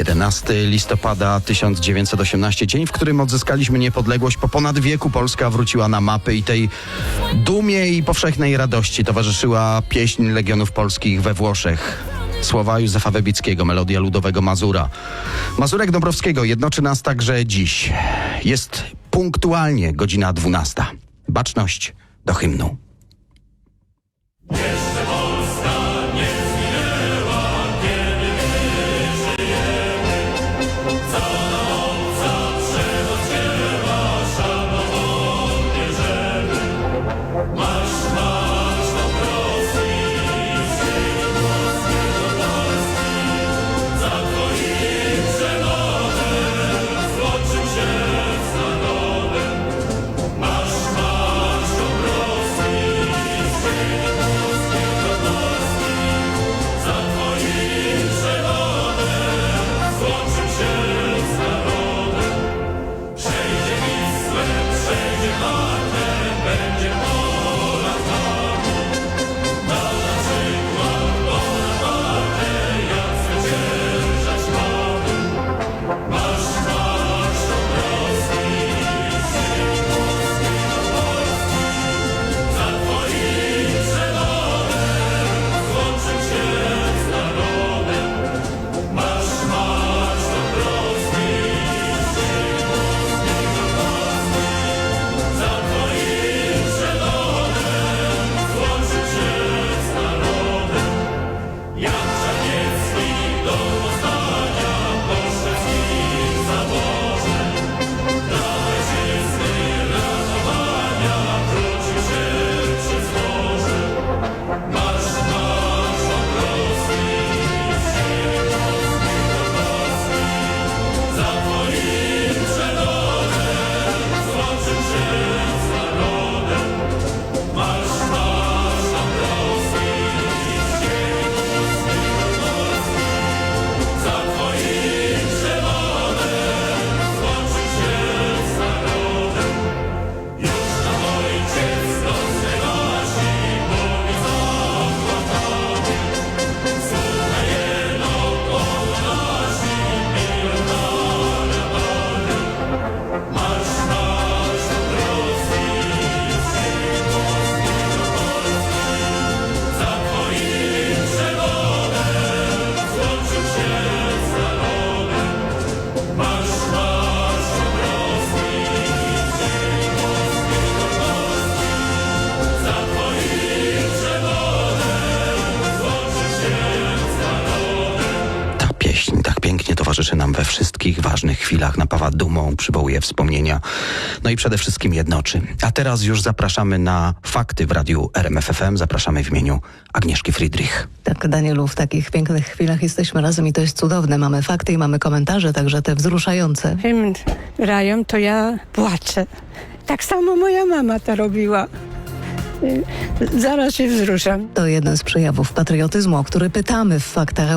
11 listopada 1918, dzień, w którym odzyskaliśmy niepodległość. Po ponad wieku Polska wróciła na mapy i tej dumie i powszechnej radości towarzyszyła pieśń Legionów Polskich we Włoszech. Słowa Józefa Webickiego, melodia ludowego Mazura. Mazurek Dąbrowskiego jednoczy nas także dziś. Jest punktualnie godzina 12. Baczność do hymnu. Towarzyszy nam we wszystkich ważnych chwilach, napawa dumą, przywołuje wspomnienia, no i przede wszystkim jednoczy. A teraz już zapraszamy na fakty w radiu RMFFM. Zapraszamy w imieniu Agnieszki Friedrich. Tak, Danielu, w takich pięknych chwilach jesteśmy razem i to jest cudowne. Mamy fakty i mamy komentarze, także te wzruszające. hymn grają, to ja płaczę. Tak samo moja mama to robiła. Zaraz się wzruszam. To jeden z przejawów patriotyzmu, o który pytamy w faktach,